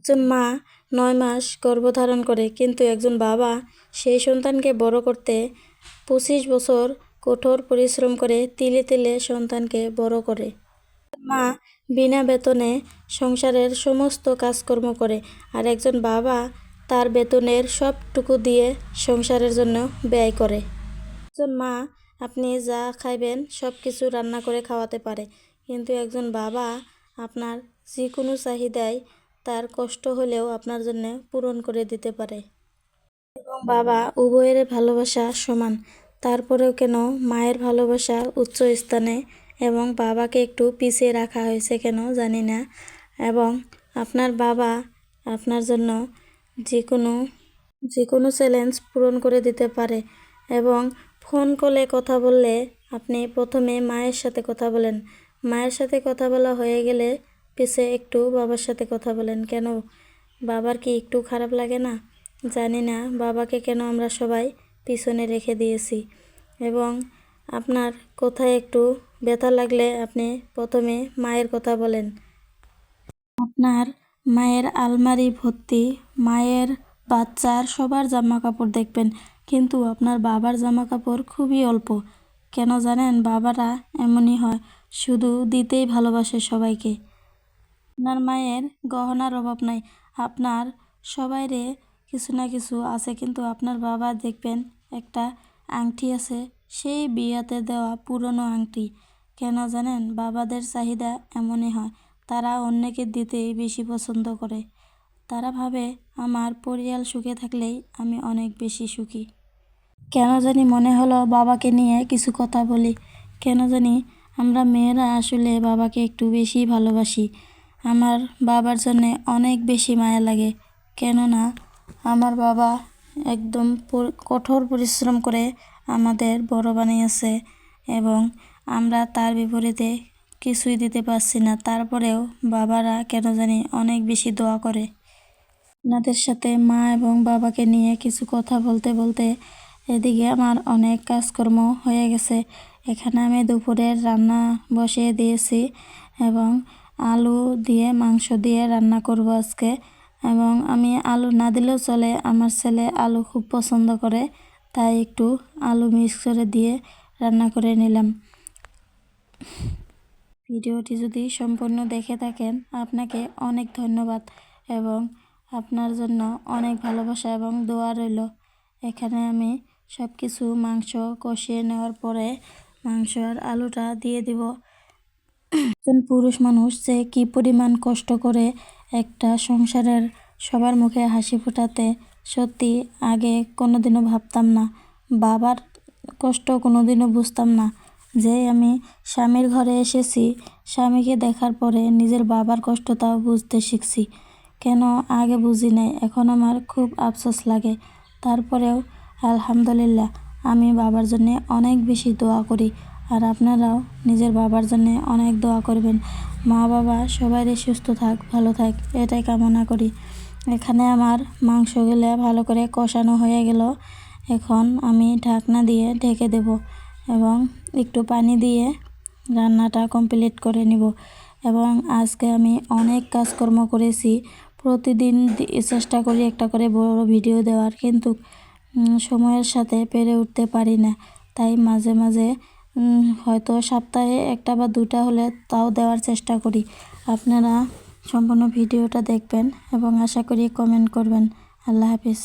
একজন মা নয় মাস গর্ভধারণ করে, কিন্তু একজন বাবা সেই সন্তানকে বড় করতে পঁচিশ বছর কঠোর পরিশ্রম করে তিলে তিলে সন্তানকে বড় করে। মা বিনা বেতনে সংসারের সমস্ত কাজকর্ম করে আর একজন বাবা তার বেতনের সবটুকু দিয়ে সংসারের জন্য ব্যয় করে। একজন মা, আপনি যা খাইবেন সব কিছু রান্না করে খাওয়াতে পারে, কিন্তু একজন বাবা আপনার যে কোনো চাহিদায় তার কষ্ট হলেও আপনার জন্য পূরণ করে দিতে পারে। এবং বাবা উভয়ের ভালোবাসা সমান, তারপরেও কেন মায়ের ভালোবাসা উচ্চ স্থানে এবং বাবাকে একটু পিছিয়ে রাখা হয়েছে কেন জানি না। এবং আপনার বাবা আপনার জন্য যে কোনো যে কোনো চ্যালেঞ্জ পূরণ করে দিতে পারে এবং ফোন কলে কথা বললে আপনি প্রথমে মায়ের সাথে কথা বলেন। মায়ের সাথে কথা বলা হয়ে গেলে পিছে একটু বাবার সাথে কথা বলেন। কেন? বাবার কি একটু খারাপ লাগে না? জানি না, বাবাকে কেন আমরা সবাই পিছনে রেখে দিয়েছি। এবং আপনার কোথায় একটু ব্যথা লাগলে আপনি প্রথমে মায়ের কথা বলেন। আপনার মায়ের আলমারি ভর্তি, মায়ের বাচ্চার সবার জামা কাপড় দেখবেন। কিন্তু আপনার বাবার জামা কাপড় খুবই অল্প। কেন জানেন? বাবারা এমনই হয়, শুধু দিতেই ভালোবাসে সবাইকে। আপনার মায়ের গহনার অভাব নাই। আপনার সবাইরে কিছু না কিছু আছে, কিন্তু আপনার বাবা দেখবেন একটা আংটি আছে, সেই বিয়াতে দেওয়া পুরনো আংটি। কেন জানেন? বাবাদের চাহিদা এমনই হয়, তারা অন্যকে দিতেই বেশি পছন্দ করে। তারা ভাবে, আমার পরিয়াল সুখে থাকলেই আমি অনেক বেশি সুখী। কেন জানি মনে হলো বাবাকে নিয়ে কিছু কথা বলি। কেন জানি আমরা মেয়েরা আসলে বাবাকে একটু বেশি ভালোবাসি। আমার বাবার জন্যে অনেক বেশি মায়া লাগে। কেননা, আমার বাবা একদম কঠোর পরিশ্রম করে আমাদের বড় বানিয়েছে এবং আমরা তার বিপরীতে কিছুই দিতে পারছি না। তারপরেও বাবারা কেন জানি অনেক বেশি দোয়া করে। আপনাদের সাথে মা এবং বাবাকে নিয়ে কিছু কথা বলতে বলতে এদিকে আমার অনেক কাজকর্ম হয়ে গেছে। এখানে আমি দুপুরের রান্না বসিয়ে দিয়েছি এবং আলু দিয়ে, মাংস দিয়ে রান্না করব আজকে। এবং আমি আলু না দিলেও চলে, আমার ছেলে আলু খুব পছন্দ করে, তাই একটু আলু মিক্স করে দিয়ে রান্না করে নিলাম। ভিডিওটি যদি সম্পূর্ণ দেখে থাকেন, আপনাকে অনেক ধন্যবাদ এবং আপনার জন্য অনেক ভালোবাসা এবং দোয়া রইল। এখানে আমি সব কিছু মাংস কষিয়ে নেওয়ার পরে মাংস আর আলুটা দিয়ে দিব। একজন পুরুষ মানুষ যে কি পরিমাণ কষ্ট করে একটা সংসারের সবার মুখে হাসি ফোটাতে সত্যি আগে কোনোদিনও ভাবতাম না, বাবার কষ্ট কোনোদিনও বুঝতাম না। যে আমি স্বামীর ঘরে এসেছি, স্বামীকে দেখার পরে নিজের বাবার কষ্টটাও বুঝতে শিখছি। কেন আগে বুঝি নাই, এখন আমার খুব আফসোস লাগে। তারপরেও আলহামদুলিল্লাহ, আমি বাবার জন্য অনেক বেশি দোয়া করি। আর আপনারাও নিজের বাবার জন্য অনেক দোয়া করবেন। মা বাবা সবাই সুস্থ থাক, ভালো থাক, এটাই কামনা করি। এখানে আমার মাংসগুলো ভালো করে কষানো হয়ে গেল। এখন আমি ঢাকনা দিয়ে ঢেকে দেব এবং একটু পানি দিয়ে রান্নাটা কমপ্লিট করে নিব। এবং আজকে আমি অনেক কাজকর্ম করেছি। প্রতিদিন চেষ্টা করি একটা করে বড় ভিডিও দেওয়ার, কিন্তু সময়ের সাথে পেরে উঠতে পারি না। তাই মাঝে মাঝে হয়তো সপ্তাহে একটা বা দুটা হলে তাও দেওয়ার চেষ্টা করি। আপনারা সম্পূর্ণ ভিডিওটা দেখবেন এবং আশা করি কমেন্ট করবেন। আল্লাহ হাফিজ।